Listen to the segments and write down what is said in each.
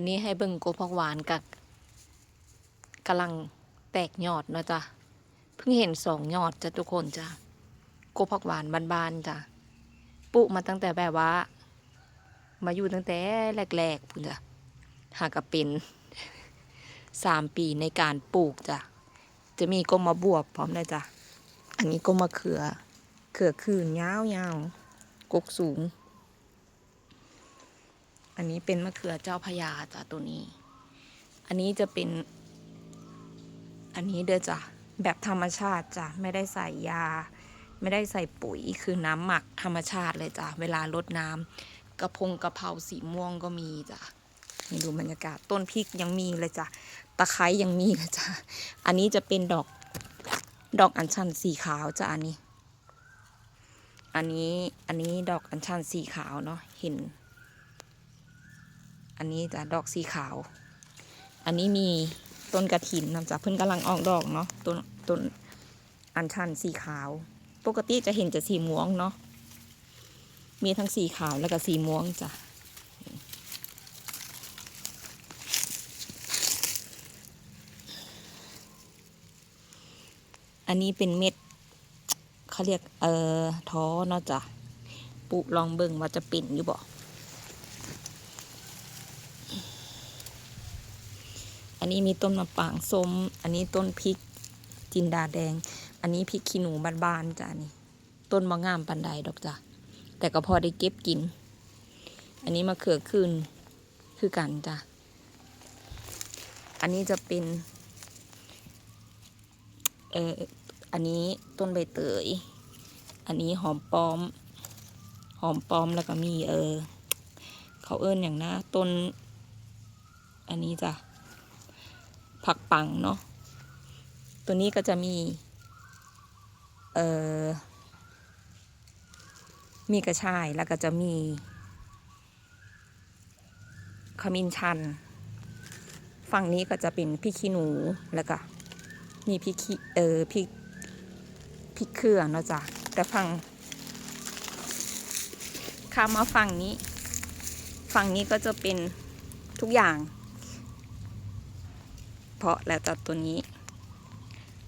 นนี้ให้เบิ่งโกพักหวานกับกำลังแตกยอดนะจ้ะเพิ่งเห็นสองยอดจ้ะทุกคนจ้ะโกพักหวานบานๆจ้ะปลูกมาตั้งแต่แบบว่า มาอยู่ตั้งแต่แรกๆพุ่นจ้ะหากับเป็นสามปีในการปลูกจ้ะจะมีก็มาบวบพร้อมเลยจ้ะอันนี้ก็มาเขือ เขือคืนยาวๆกกสูง อันนี้เป็นมะเขือเจ้าพระยาจ้ะตัวนี้ อันนี้จะเป็น อันนี้เด้อจ้ะแบบธรรมชาติจ้ะไม่ได้ใส่ยา ไม่ได้ใส่ปุ๋ยคือน้ำหมักธรรมชาติเลยจ้ะเวลารดน้ำกระพงกระเพราสีม่วงก็มีจ้ะนี่ดูบรรยากาศต้นพริกยังมีเลยจ้ะตะไคร้ยังมีเลยจ้ะอันนี้จะเป็นดอกดอกอัญชันสีขาวจ้ะอันนี้ อันนี้อันนี้ดอกอัญชันสีขาวเนาะเห็น อันนี้จะดอกสีขาว อันนี้มีต้นกระถินนะจ๊ะเพิ่นกำลังออกดอกเนาะต้นต้นอัญชันสีขาว ปกติจะเห็นจะสีม่วงเนาะมีทั้งสีขาวแล้วก็สีม่วงจ้ะอันนี้เป็นเม็ดเขาเรียกเอ่อท้อเนาะจ้ะปลูกลองเบิ่งว่าจะเป็นอยู่บ่ อันนี้มีต้นมะปรางส้ม อันนี้ต้นพริกจินดาแดง อันนี้พริกขี้หนูบานๆจ้ะนี่ ต้นมะงามปันไดดอกจ้ะ แต่ก็พอได้เก็บกิน อันนี้มะเขือคืนคือกันจ้ะ อันนี้จะเป็นเอออันนี้ต้นใบเตย อันนี้หอมปลอม หอมปลอมแล้วก็มีเออ เขาเอิ้นอย่างนะต้น อันนี้จ้ะ ผักปังเนาะตัวนี้ก็จะมี เอ่อ มีกระชายแล้วก็จะมีขมิ้นชัน ฝั่งนี้ก็จะเป็นพริกขี้หนูแล้วก็มีพริกขี้เออพริกพริกเครือเนาะจ้ะแต่ฝั่งข้ามมาฝั่งนี้ ฝั่งนี้ก็จะเป็นทุกอย่าง เพราะแล้วแต่ตัวนี้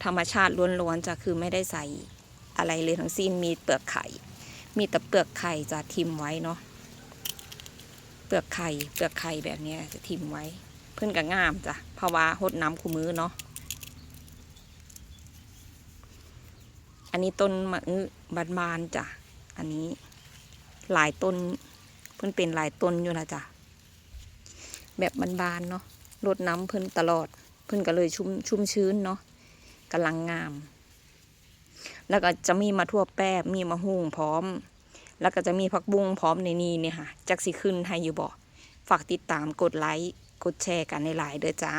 ธรรมชาติล้วนๆจะคือไม่ได้ใส่อะไรเลยทั้งสิ้นมีเปลือกไข่ มีแต่เปลือกไข่จะทิมไว้เนาะเปลือกไข่เปลือกไข่แบบนี้จะทิมไว้ เพื่อนก็งามจ้ะเพราะว่าหดน้ำคู่มือเนาะอันนี้ต้นมะอึบานๆจ้ะอันนี้หลายต้นเพื่อนเป็นหลายต้นอยู่นะจ้ะแบบบานๆเนาะรดน้ำเพื่อนตลอด พื่นก็เลยชุ่มชุ่มชื้นเนาะกำลังงาม แล้วก็จะมีมาทั่วแป้มีมะฮุ่งพร้อม แล้วก็จะมีผักบุ้งพร้อมในนี้เนี่ยค่ะจักสิขึ้นให้อยู่บ่ฝากติดตามกดไลค์กดแชร์กันในหลายเด้อจ้า